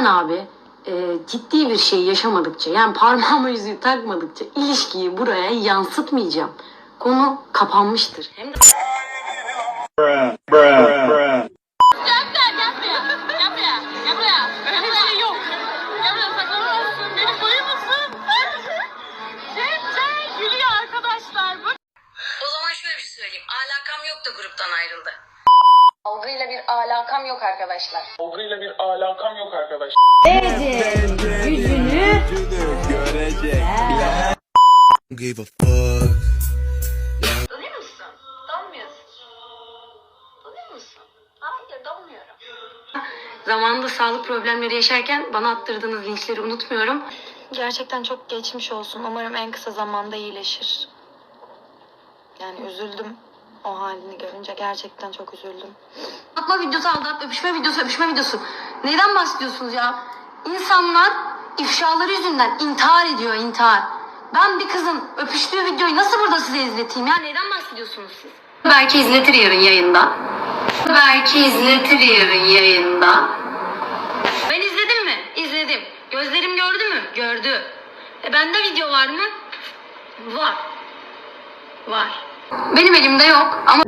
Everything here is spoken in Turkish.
Ben abi e, ciddi bir şey yaşamadıkça yani parmağıma yüzüğü takmadıkça ilişkiyi buraya yansıtmayacağım. Konu kapanmıştır. Hem de Bruh, bruh, bruh. Şey. O zaman şöyle bir şey söyleyeyim. Alakam yok da gruptan ayrıldı. Algıyla bir alakam yok arkadaşlar. Olguyla bir alakam yok arkadaş. Gave a fuck. Donuyor musun? Donmuyorsun. Donuyor musun? Hayır, donmuyorum. Zamanında sağlık problemleri yaşarken bana attırdığınız linçleri unutmuyorum. Gerçekten çok geçmiş olsun. Umarım en kısa zamanda iyileşir. Yani üzüldüm o halini görünce. Gerçekten çok üzüldüm. Atma videosu aldat, öpüşme videosu, öpüşme videosu. Neyden bahsediyorsunuz ya? İnsanlar ifşaları yüzünden intihar ediyor, intihar. Ben bir kızın öpüştüğü videoyu nasıl burada size izleteyim ya? Neyden bahsediyorsunuz siz? Belki izletir yarın yayında. Belki izletir yarın yayında. Ben izledim mi? İzledim. Gözlerim gördü mü? Gördü. E bende video var mı? Var. Var. Benim elimde yok ama